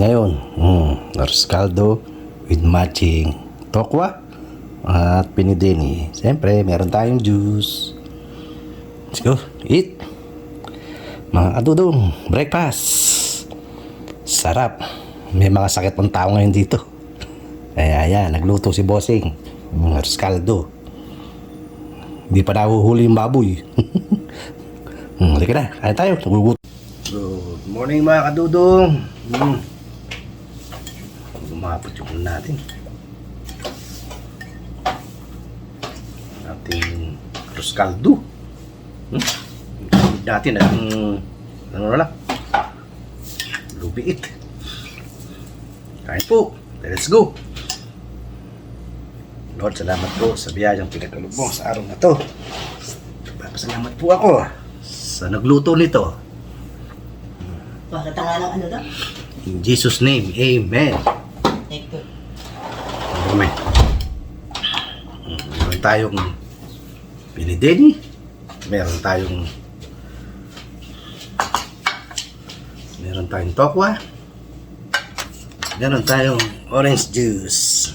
ngayon. Mm, arroz with matching tokwa at pinidini. Siyempre, meron tayong juice. Let's go, eat. Mga kadudong, breakfast. Sarap. May mga sakit pang tao ngayon dito. Kaya yan, nagluto si Bossing. Mm, arroz. Hindi pa nahuhuli yung baboy. hmm, halika na, kaya tayo. Good morning mga kadudong. Hmm. Gumapot yung ulo natin. Ating arroz caldo. Hmm? Natin ang ano na lang. Lubiit. Kain po. Let's go. Lord, salamat po sa biyayang pinagkalog mo sa araw na to. Papasalamat po ako sa nagluto nito. Bakit lang ano daw? In Jesus' name, Amen. Ito. Amen. Meron tayong pinideni. Meron tayong meron tayong tokwa. Meron tayong orange juice.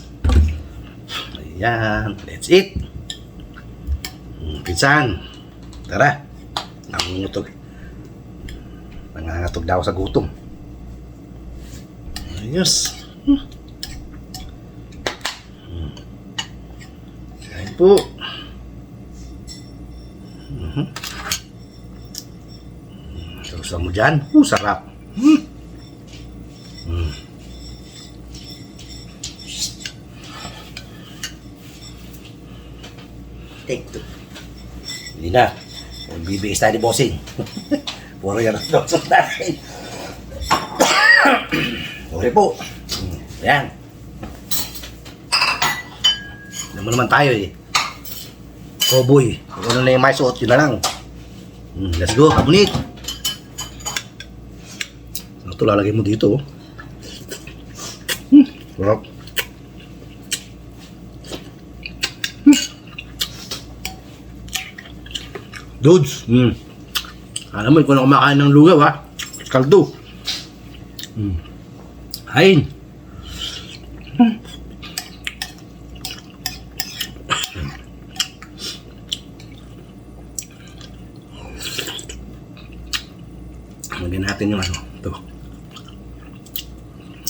Ayan. Let's eat. Pinsan. Tara. Nangungutog. Nangangatog daw sa gutom. Ayos. Hmm. Po. Mhm. Sausaw mo dyan. Uh, sarap. Hmm. Hmm. Take two. Hindi na. Bibigis tayo ni Bossing. Puro yan ang dosas natin. Sorry po. Hmm, Ayan. Alam naman tayo eh. Cowboy. Kung ano na yung may suot, yun na lang. Hmm, let's go, kabunit. Ito lalagay mo dito. oh. Hmm, sarap. Dudes, hmm. Alam mo, ikaw na kumakain ng lugaw, ha? Kaldo. Hmm. Hain. Lagyan natin yung ano, ito.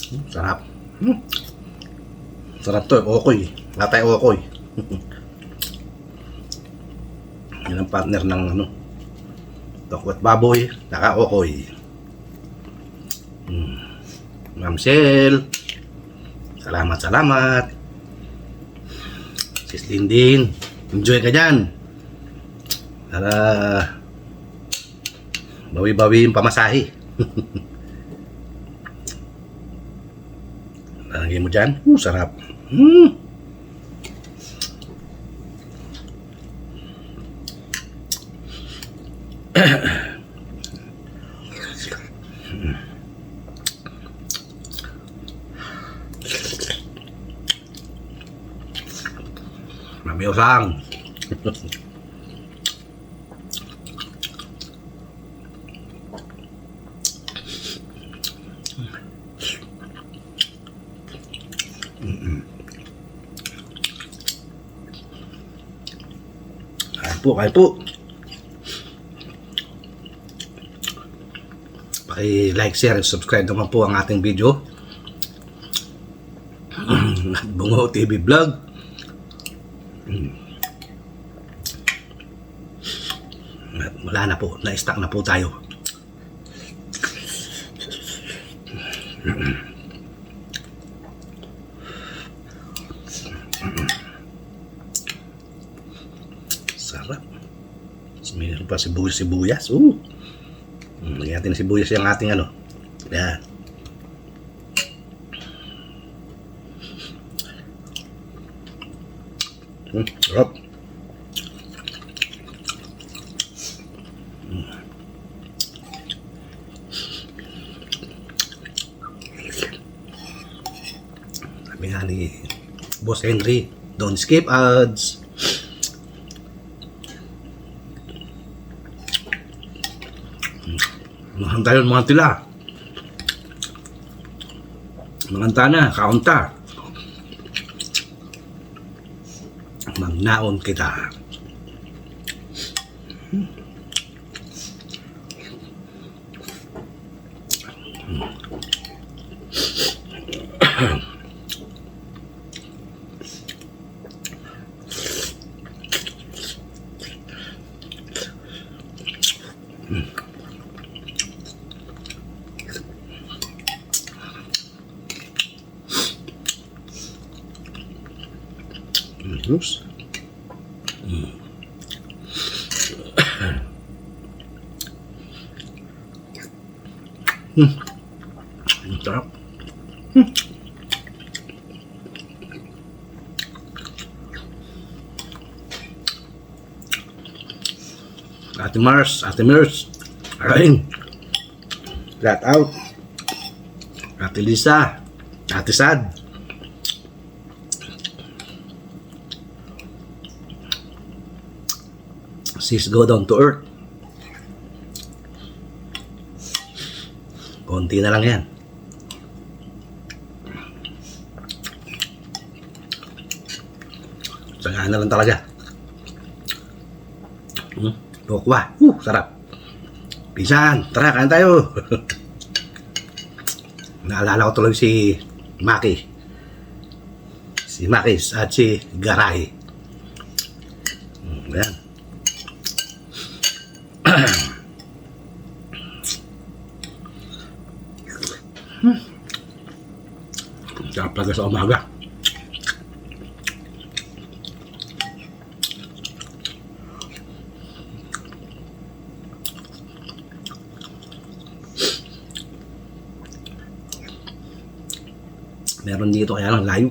Hmm, sarap. Hmm. Sarap to, okoy. Latay okoy. Yan ang partner ng ano, Tokwat baboy, naka okoy. Hmm. Ma'am salamat, salamat. Sis Lindin, enjoy ka dyan. Para bawi-bawi yung pamasahe. Lalagay mo dyan, uh, sarap. Hmm. Mami usang. Kain po, kain po. Paki-like, share, and subscribe naman po ang ating video. At Bungo TV Vlog. At wala na po, na-stack na po tayo. Sarap. Tapos Mayroon pa sibuyas-sibuyas. Uh. Mm, Lagyan natin ng sibuyas yung ating ano. Yan. Hmm, sarap. Sabi nga ni Boss Henry, don't skip ads. Nahan tayo ng mga tila. Manganta na, kaunta. Magnaon kita. Terus. Hmm. Ang sarap. Hmm. Ate Mars, Ate Mars, Arain. Flat out. Ate Lisa, Ate Sad. Sis go down to earth. Konti na lang yan. Sanga na lang talaga. Hmm, Dokwa. Uh, sarap. Pisan, tara, kain tayo. Naalala ko tuloy si Maki. Si Makis at si Garay. Hmm, yan. Sarap talaga sa umaga. Meron dito kaya lang layo.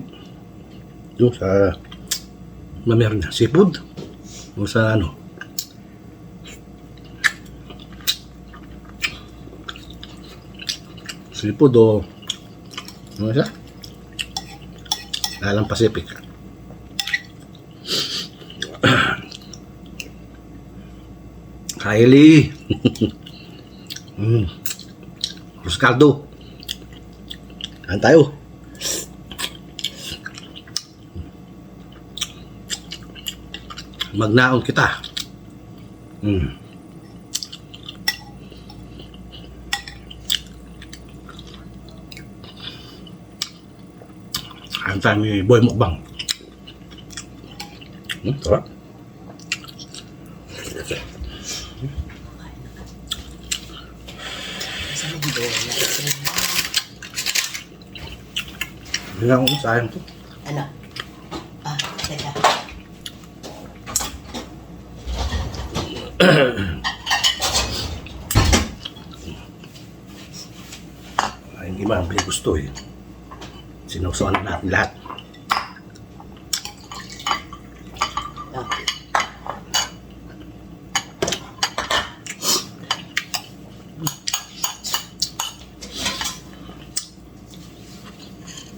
Yung sa na meron na seafood. O sa ano. Seafood o ano siya? Alang Pacific. Kylie. mm. Ruscaldo. Kain tayo. Magnaon kita. Mm. Tayo ni Boy Mukbang. Hmm, sarap. Hindi ako sayang to. Ano? Ah, teka. Ay, hindi man, may gusto eh. Sinusuan na natin lahat. Ah,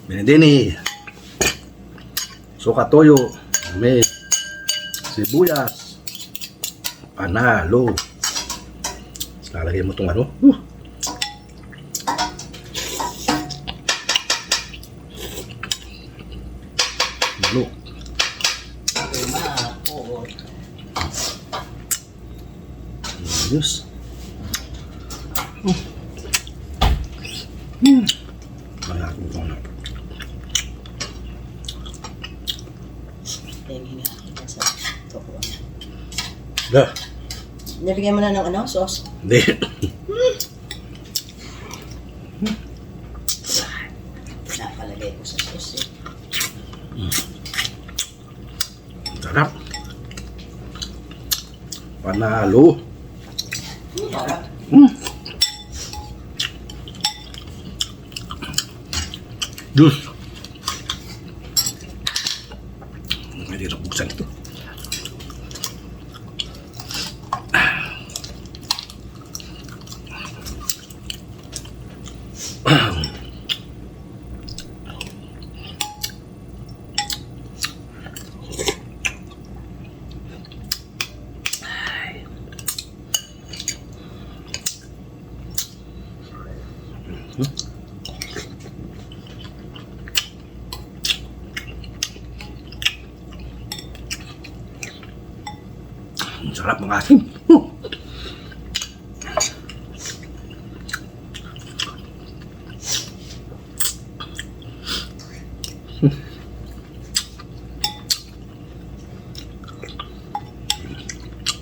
Benedini. Suka toyo. May sibuyas. Panalo. Lalagyan mo itong ano. Uh. Ano? lima. Oo. Ayos. Hmm. Malaki ito na. Kaya hinga kita sa toko. Da. Nilagyan mo na ng ano, sauce. Hindi. Napalagay ko sa sauce eh. Sarap. Panalo. Sarap. Juice. Hindi na buksan 真辣不辣的？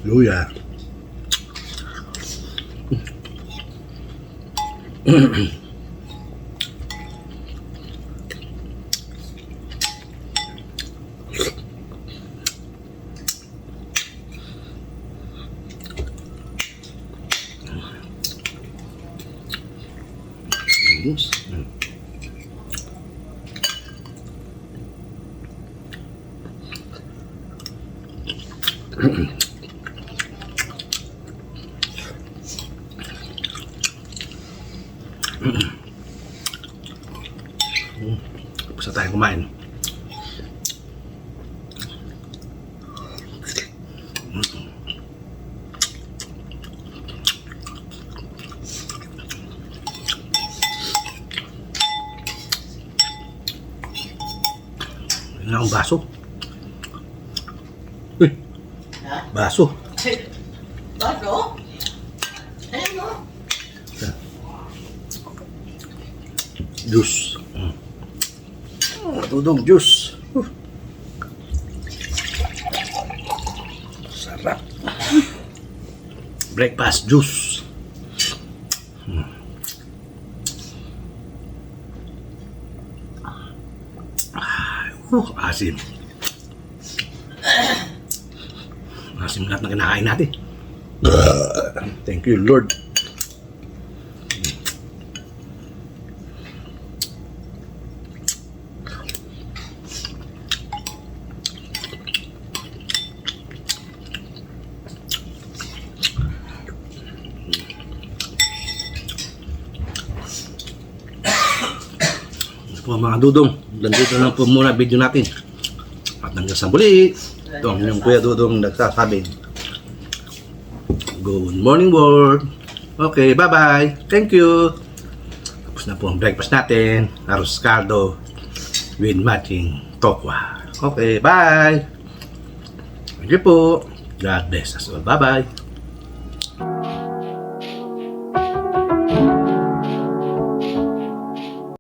油盐。Yes. Basta Ang baso. Uy, baso. Baso? Ano mo? Juice. Mm. Oh, tudong juice. Uh. Sarap. Breakfast juice. Uh, asim. Asim lahat na kinakain natin. Thank you, Lord. Po mga dudong. Nandito lang po muna video natin. At hanggang sa muli. Ito ang inyong Kuya Dudong nagsasabi. Good morning world. Okay, bye-bye. Thank you. Tapos na po ang breakfast natin. Arroz caldo with matching tokwa. Okay, bye. Thank you po. God bless us all. Bye-bye.